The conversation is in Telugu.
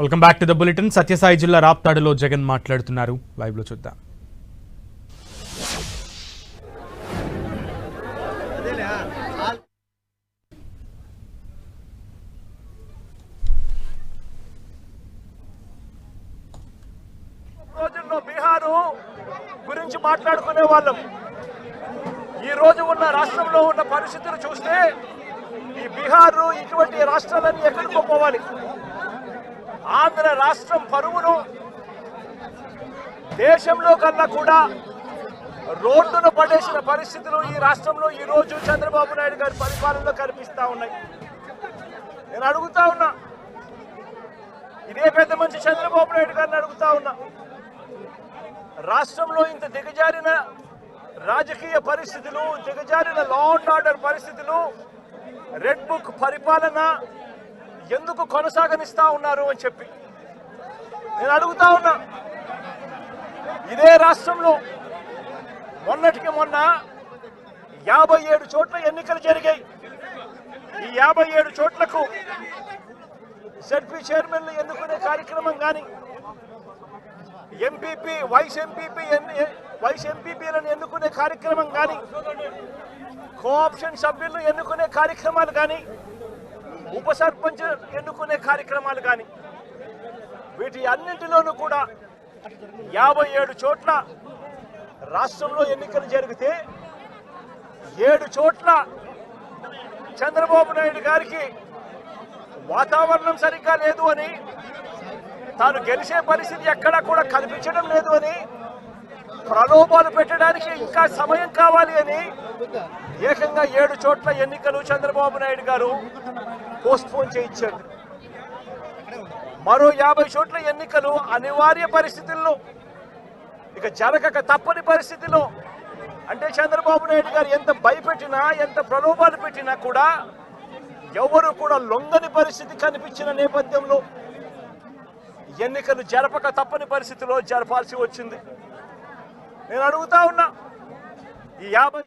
Welcome back to the bulletin Sathya Sai జిల్లా రాప్తాడులో జగన్ మాట్లాడుతున్నారు. లైవ్లో చూద్దాం. రోజుల్లో బీహారు గురించి మాట్లాడుకునే వాళ్ళం. ఈ రోజు ఉన్న రాష్ట్రంలో ఉన్న పరిస్థితులు చూస్తే ఈ బీహారు ఇటువంటి రాష్ట్రాలన్నీ ఎక్కడికో పోవాలి. ఆంధ్ర రాష్ట్రం పరువును దేశంలో కన్నా కూడా రోడ్డును పడేసిన పరిస్థితులు ఈ రాష్ట్రంలో ఈ రోజు చంద్రబాబు నాయుడు గారి పరిపాలనలో కనిపిస్తూ ఉన్నాయి. నేను అడుగుతా ఉన్నా. ఇదే పెద్ద మంచి చంద్రబాబు నాయుడు గారిని అడుగుతా ఉన్నా. రాష్ట్రంలో ఇంత దిగజారిన రాజకీయ పరిస్థితులు దిగజారిన లా అండ్ ఆర్డర్ పరిస్థితులు రెడ్ బుక్ పరిపాలన ఎందుకు కొనసాగనిస్తా ఉన్నారు అని చెప్పి నేను అడుగుతా ఉన్నా. ఇదే రాష్ట్రంలో మొన్నటికి మొన్న యాభై ఏడు చోట్ల ఎన్నికలు జరిగాయి. ఈ యాభై ఏడు చోట్లకు జడ్పీ చైర్మన్లు ఎన్నుకునే కార్యక్రమం కానీ ఎంపీపీ వైస్ ఎంపీపీ వైస్ ఎంపీపీలను ఎన్నుకునే కార్యక్రమం కానీ కోఆప్షన్ సభ్యులను ఎన్నుకునే కార్యక్రమాలు కానీ ఉప సర్పంచ్ ఎన్నుకునే కార్యక్రమాలు కానీ వీటి అన్నింటిలోనూ కూడా యాభై ఏడు చోట్ల రాష్ట్రంలో ఎన్నికలు జరిగితే ఏడు చోట్ల చంద్రబాబు నాయుడు గారికి వాతావరణం సరిగ్గా లేదు అని తాను గెలిచే పరిస్థితి ఎక్కడా కూడా కనిపించడం లేదు అని ప్రలోభాలు పెట్టడానికి ఇంకా సమయం కావాలి అని ఏకంగా ఏడు చోట్ల ఎన్నికలు చంద్రబాబు నాయుడు గారు పోస్ట్ పోన్ చేయించారు మరో యాభై చోట్ల ఎన్నికలు అనివార్య పరిస్థితుల్లో. ఇక జరగక తప్పని పరిస్థితిలో. అంటే చంద్రబాబు నాయుడు గారు ఎంత భయపెట్టినా ఎంత ప్రలోభాలు పెట్టినా కూడా ఎవరు కూడా లొంగని పరిస్థితి కనిపించిన నేపథ్యంలో ఎన్నికలు జరపక తప్పని పరిస్థితిలో జరపాల్సి వచ్చింది. నేను అడుగుతా ఉన్నా ఈ యాభై